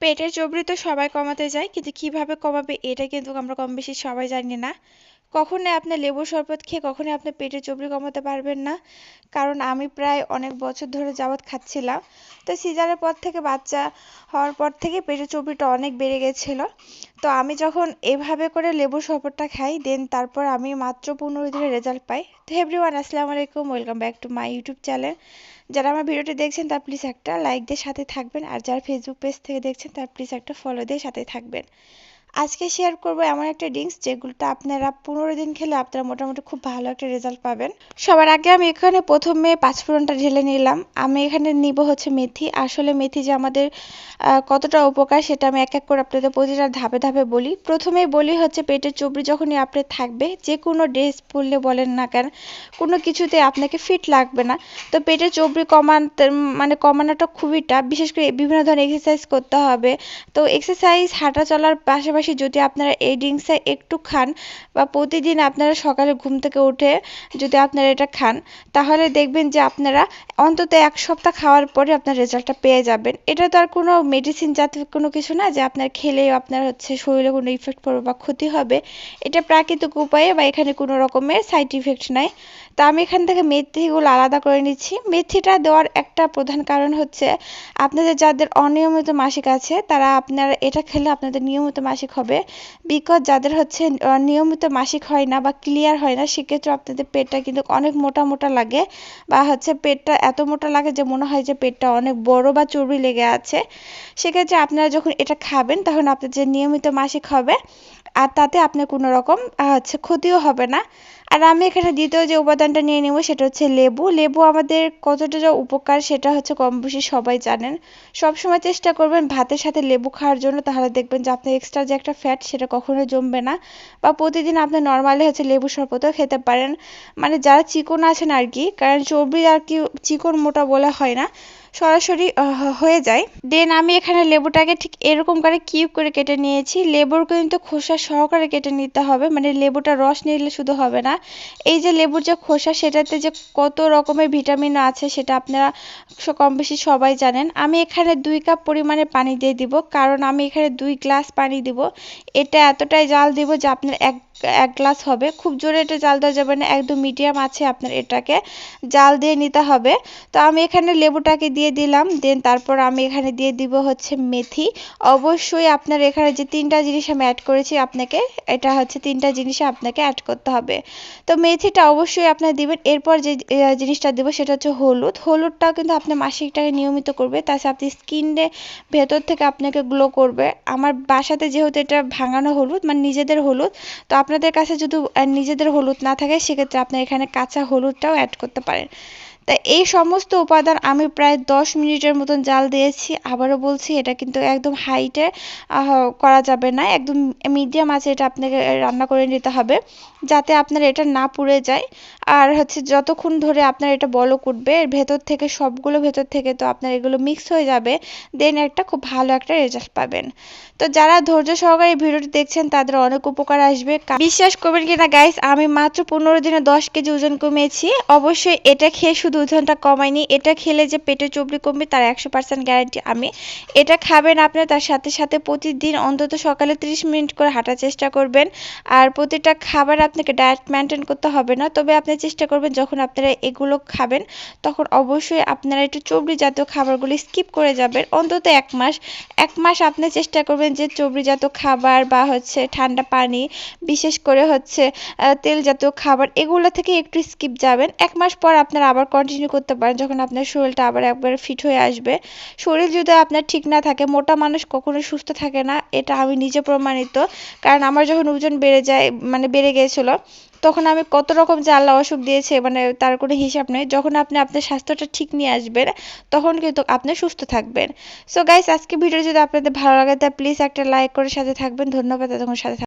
পেটের চর্বি তো সবাই কমাতে যায় কিন্তু কীভাবে কমাবে এটা কিন্তু আমরা কম বেশি সবাই জানি না। কখনোই আপনি লেবুর শরবত খেয়ে কখনোই আপনি পেটের চর্বি কমাতে পারবেন না। কারণ আমি প্রায় অনেক বছর ধরে যাবৎ খাচ্ছিলাম। তো সিজারের পর থেকে বাচ্চা হওয়ার পর থেকে পেটের চর্বিটা অনেক বেড়ে গেছিল। তো আমি যখন এভাবে করে লেবুর শরবতটা খাই, দেন তারপর আমি মাত্র পনেরো দিনের রেজাল্ট পাই। তো এভরিওয়ান, আসসালামু আলাইকুম, welcome back to my YouTube channel. যারা আমার ভিডিওটি দেখছেন, তার প্লিজ একটা লাইক দিয়ে সাথে থাকবেন। আর যারা ফেসবুক পেজ থেকে দেখছেন, তার প্লিজ একটা ফলো দিয়ে সাথে থাকবেন। আজকে শেয়ার করব এমন একটা ড্রিঙ্কস যেগুলোটা আপনারা পনেরো দিন খেলে আপনারা মোটামুটি খুব ভালো একটা রেজাল্ট পাবেন। সবার আগে আমি এখানে প্রথমে পাঁচফোড়নটা ঢেলে নিলাম। আমি এখানে নিব হচ্ছে মেথি। আসলে মেথি যে আমাদের কতটা উপকার সেটা আমি এক এক করে আপনাদের প্রতিটা ধাপে ধাপে বলি। প্রথমেই বলি হচ্ছে পেটের চর্বি যখনই আপনি থাকবে, যে কোনো ড্রেস পরলে বলেন না কেন, কোনো কিছুতে আপনাকে ফিট লাগবে না। তো পেটের চর্বি কমাতে মানে কমানোটা খুবই টাফ বিশেষ করে বিভিন্ন ধরনের এক্সারসাইজ করতে হবে। তো এক্সারসাইজ হাঁটা চলার পাশাপাশি পাশাপাশি যদি আপনারা এই ড্রিঙ্কসটা একটু খান বা প্রতিদিন আপনারা সকালে ঘুম থেকে উঠে যদি আপনারা এটা খান, তাহলে দেখবেন যে আপনারা অন্তত এক সপ্তাহ খাওয়ার পরে আপনার রেজাল্টটা পেয়ে যাবেন। এটা তো আর কোনো মেডিসিন জাতীয় কোনো কিছু না যে আপনার খেলেই আপনার হচ্ছে শরীরে কোনো ইফেক্ট পড়বে বা ক্ষতি হবে। এটা প্রাকৃতিক উপায়ে বা এখানে কোনো রকমের সাইড ইফেক্ট নাই। তো আমি এখান থেকে মেথিগুলো আলাদা করে নিচ্ছি। মেথিটা দেওয়ার একটা প্রধান কারণ হচ্ছে, আপনাদের যাদের অনিয়মিত মাসিক আছে, তারা আপনারা এটা খেলে আপনাদের নিয়মিত মাসিক হবে। বিকজ যাদের হচ্ছে নিয়মিত মাসিক হয় না বা ক্লিয়ার হয় না সেক্ষেত্রে আপনাদের পেটটা কিন্তু অনেক মোটা মোটা লাগে বা হচ্ছে পেটটা এত মোটা লাগে যে মনে হয় যে পেটটা অনেক বড় বা চর্বি লেগে আছে। সেক্ষেত্রে আপনারা যখন এটা খাবেন, তখন আপনাদের যে নিয়মিত মাসিক হবে আর তাতে আপনার কোনো রকম হচ্ছে ক্ষতিও হবে না। আর আমি এখানে দ্বিতীয় যে উপাদানটা নিয়ে নেব সেটা হচ্ছে লেবু। লেবু আমাদের কতটা যে উপকার সেটা হচ্ছে কম বেশি সবাই জানেন। সব সময় চেষ্টা করবেন ভাতের সাথে লেবু খাওয়ার জন্য। তাহলে দেখবেন যে আপনার এক্সট্রা যে একটা ফ্যাট সেটা কখনো জমবে না। বা প্রতিদিন আপনি নর্মালি হচ্ছে লেবু শরবতও খেতে পারেন। মানে যারা চিকন আছেন আর কি, কারণ চর্বি আর কি চিকন মোটা বলে হয় না সরাসরি হয়ে যায়। দেন আমি এখানে লেবুটাকে ঠিক এরকম করে কিউব করে কেটে নিয়েছি। লেবুর কিন্তু খোসা সহকারে কেটে নিতে হবে মানে লেবুটা রস নিলে শুধু হবে না। এই যে লেবুর যে খোসা, সেটাতে যে কত রকমের ভিটামিন আছে, সেটা আপনারা কম বেশি সবাই জানেন। আমি এখানে দুই কাপ পরিমাণে পানি দিয়ে দিব, কারণ আমি এখানে দুই গ্লাস পানি দিব। এটা এতটাই জাল দিব যে আপনার এক এক গ্লাস হবে। খুব জোরে এটা জাল দেওয়া যাবে না, একদম মিডিয়াম আছে আপনার এটাকে জাল দিয়ে নিতে হবে। তো আমি এখানে লেবুটাকে দিয়ে দিলাম। দেন তারপর আমি এখানে দিয়ে দিব হচ্ছে মেথি। অবশ্যই আপনার এখানে যে তিনটা জিনিস আমি অ্যাড করেছি, আপনাকে এটা হচ্ছে তিনটা জিনিস আপনাকে অ্যাড করতে হবে। তো মেথিটা অবশ্যই আপনার দিবেন। এরপর যে জিনিসটা দিব সেটা হচ্ছে হলুদ। হলুদটাও কিন্তু আপনার মাসিকটাকে নিয়মিত করবে তাছাড়া আপনি স্কিনে ভেতর থেকে আপনাকে গ্লো করবে। আমার বাসাতে যেহেতু এটা ভাঙানো হলুদ মানে নিজেদের হলুদ, তো আপনাদের কাছে যদি নিজেদের হলুদ না থাকে, সেক্ষেত্রে আপনার এখানে কাঁচা হলুদটাও অ্যাড করতে পারেন। তা এই সমস্ত উপাদান আমি প্রায় দশ মিনিটের মতন জাল দিয়েছি। আবারও বলছি, এটা কিন্তু একদম হাইটে করা যাবে না। একদম মিডিয়াম আছে, এটা আপনাকে রান্না করে নিতে হবে। যাতে আপনার এটা না পুড়ে যায়। আর হচ্ছে যতক্ষণ ধরে আপনার এটা বলক উঠবে, এর ভেতর থেকে সবগুলো ভেতর থেকে তো আপনার এগুলো মিক্স হয়ে যাবে দেন একটা খুব ভালো একটা রেজাল্ট পাবেন। তো যারা ধৈর্য সহকারে ভিডিওটি দেখছেন, তাদের অনেক উপকার আসবে। বিশ্বাস করবেন কিনা গাইস আমি মাত্র পনেরো দিনে দশ কেজি ওজন কমিয়েছি। অবশ্যই এটা খেয়ে শুধু ওজনটা কমায়নি, এটা খেলে যে পেটে চর্বি কমবে তার একশো পার্সেন্ট গ্যারান্টি আমি। এটা খাবেন আপনি, তার সাথে সাথে প্রতিদিন অন্তত সকালে ত্রিশ মিনিট করে হাঁটার চেষ্টা করবেন। আর প্রতিটা খাবার আপনাকে ডায়েট মেনটেন করতে হবে না, তবে আপনি চেষ্টা করবেন যখন আপনারা এগুলো খাবেন, তখন অবশ্যই আপনারা একটু চর্বি জাতীয় খাবারগুলি স্কিপ করে যাবেন। অন্তত এক মাস এক মাস আপনি চেষ্টা করবেন যে চর্বি জাতীয় খাবার বা হচ্ছে ঠান্ডা পানি, বিশেষ করে হচ্ছে তেল জাতীয় খাবার এগুলো থেকে একটু স্কিপ যাবেন। এক মাস পর আপনারা আবার কন্টিনিউ করতে পারেন যখন আপনার শরীরটা আবার একবার ফিট হয়ে আসবে। শরীর যদি আপনার ঠিক না থাকে, মোটা মানুষ কখনো সুস্থ থাকে না, এটা আমি নিজে প্রমাণিত। কারণ আমার যখন ওজন বেড়ে যায় মানে বেড়ে গিয়েছিল তখন আমি কত রকম যে আল্লাহ অসুখ দিয়েছে মানে তার কোনো হিসাব নেই। যখন আপনি আপনার স্বাস্থ্যটা ঠিক নিয়ে আসবেন, তখন কিন্তু আপনি সুস্থ থাকবেন। সো গাইস আজকে ভিডিও যদি আপনাদের ভালো লাগে, তা প্লিজ একটা লাইক করে সাথে থাকবেন। ধন্যবাদ, এতক্ষণ সাথে